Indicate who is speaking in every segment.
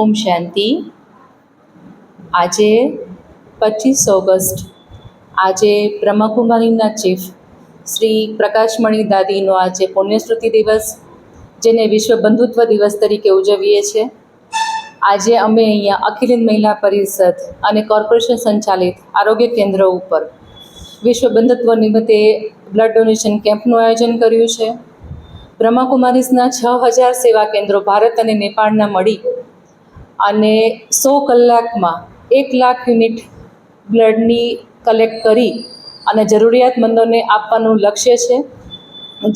Speaker 1: ઓમ શાંતિ. આજે પચીસ ઓગસ્ટ. આજે બ્રહ્મકુમારીના ચીફ શ્રી પ્રકાશમણી દાદીનો આજે પુણ્યસ્મૃતિ દિવસ, જેને વિશ્વ બંધુત્વ દિવસ તરીકે ઉજવીએ છીએ. આજે અમે અહીંયા અખિલ મહિલા પરિષદ અને કોર્પોરેશન સંચાલિત આરોગ્ય કેન્દ્ર ઉપર વિશ્વ બંધુત્વ નિમિત્તે બ્લડ ડોનેશન કેમ્પનું આયોજન કર્યું છે. બ્રહ્માકુમારીઝના છ હજાર સેવા કેન્દ્રો ભારત અને નેપાળના મળી અને સો કલાકમાં એક લાખ યુનિટ બ્લડની કલેક્ટ કરી અને જરૂરિયાતમંદોને આપવાનું લક્ષ્ય છે.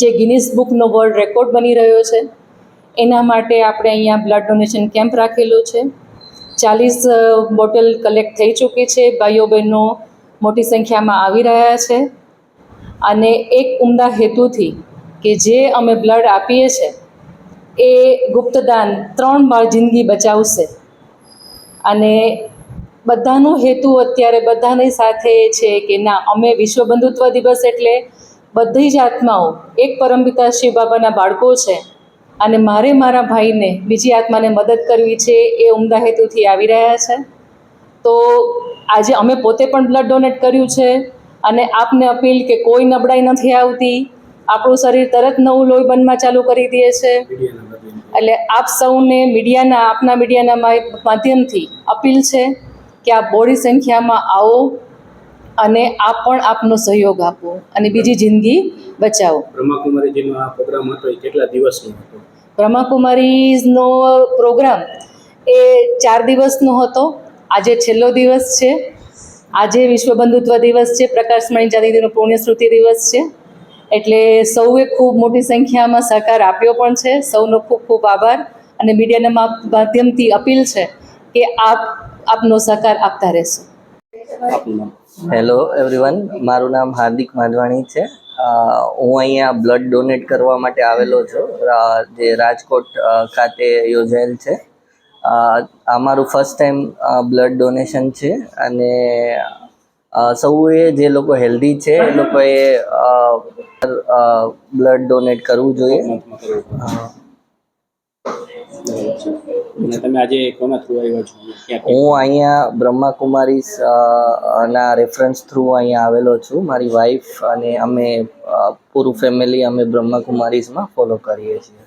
Speaker 1: જે ગિનિસ બુકનો વર્લ્ડ રેકોર્ડ બની રહ્યો છે. એના માટે આપણે અહીંયા બ્લડ ડોનેશન કેમ્પ રાખેલો છે. ચાલીસ બોટલ કલેક્ટ થઈ ચૂકી છે. ભાઈઓ બહેનો મોટી સંખ્યામાં આવી રહ્યા છે. અને એક ઉમદા હેતુથી કે જે અમે બ્લડ આપીએ છીએ એ ગુપ્તદાન ત્રણ વાર જિંદગી બચાવશે. અને બધાનો હેતુ અત્યારે બધાની સાથે છે કે ના, અમે વિશ્વ બંધુત્વ દિવસ એટલે બધી જ આત્માઓ, એક પરમપિતા શિવ બાબાના બાળકો છે અને મારે મારા ભાઈને બીજી આત્માને મદદ કરવી છે એ ઉમદા હેતુથી આવી રહ્યા છે. તો આજે અમે પોતે પણ બ્લડ ડોનેટ કર્યું છે અને આપને અપીલ કે કોઈ નબળાઈ નથી આવતી. આપણું શરીર તરત નવું લોહી બનમાં ચાલુ કરી દે છે. એટલે આપ સૌને મીડિયાના આપના મીડિયાના માધ્યમથી અપીલ છે કે આપ બોડી સંખ્યામાં આવો અને આપ પણ આપનો સહયોગ આપો અને બીજી જિંદગી બચાવો.
Speaker 2: બ્રહ્માકુમારીજીનો આ પ્રોગ્રામ હતો એ કેટલા દિવસનો હતો?
Speaker 1: બ્રહ્માકુમારીઝનો પ્રોગ્રામ એ ચાર દિવસનો હતો. આજે છેલ્લો દિવસ છે. આજે વિશ્વ બંધુત્વ દિવસ છે. પ્રકાશમણી જાતિનો પુણ્યસ્મૃતિ દિવસ છે. એટલે સૌએ ખૂબ મોટી સંખ્યામાં સહકાર આપ્યો પણ છે. સૌનો ખૂબ ખૂબ આભાર અને મીડિયાના માધ્યમથી અપીલ છે કે આપ, આપનો સહકાર આપતા રહેશો.
Speaker 3: હેલો એવરીવન મારું નામ હાર્દિક માધવાણી છે. હું અહીંયા બ્લડ ડોનેટ કરવા માટે આવેલો છું. જે રાજકોટ ખાતે યોજાયેલ છે. અમારું ફર્સ્ટ ટાઈમ બ્લડ ડોનેશન છે અને સૌએ જે લોકો હેલ્ધી છે એ લોકોએ બ્લડ ડોનેટ કરવું જોઈએ.
Speaker 2: તમે આજે કોના થ્રુ આવ્યા છો?
Speaker 3: હું અહીંયા બ્રહ્માકુમારીસ અ, ના રેફરન્સ થ્રુ અહીંયા આવેલો છું. મારી વાઈફ અને અમે પૂરું ફેમિલી અમે બ્રહ્માકુમારીઝમાં ફોલો કરીએ છીએ.